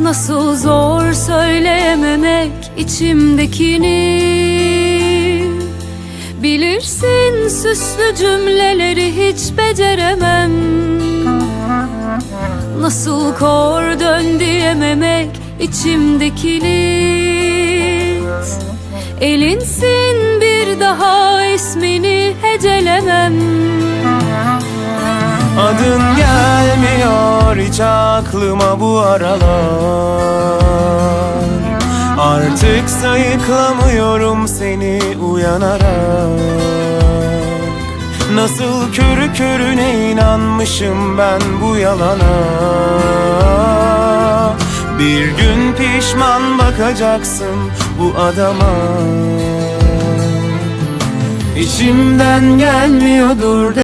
Nasıl zor söyleyememek içimdekini. Bilirsin süslü cümleleri hiç beceremem. Nasıl kor dön diyememek içimdekini. Elinsin bir daha ismini hiç aklıma bu aralar. Artık sayıklamıyorum seni uyanarak. Nasıl körü körüne inanmışım ben bu yalana. Bir gün pişman bakacaksın bu adama. İçimden gelmiyordur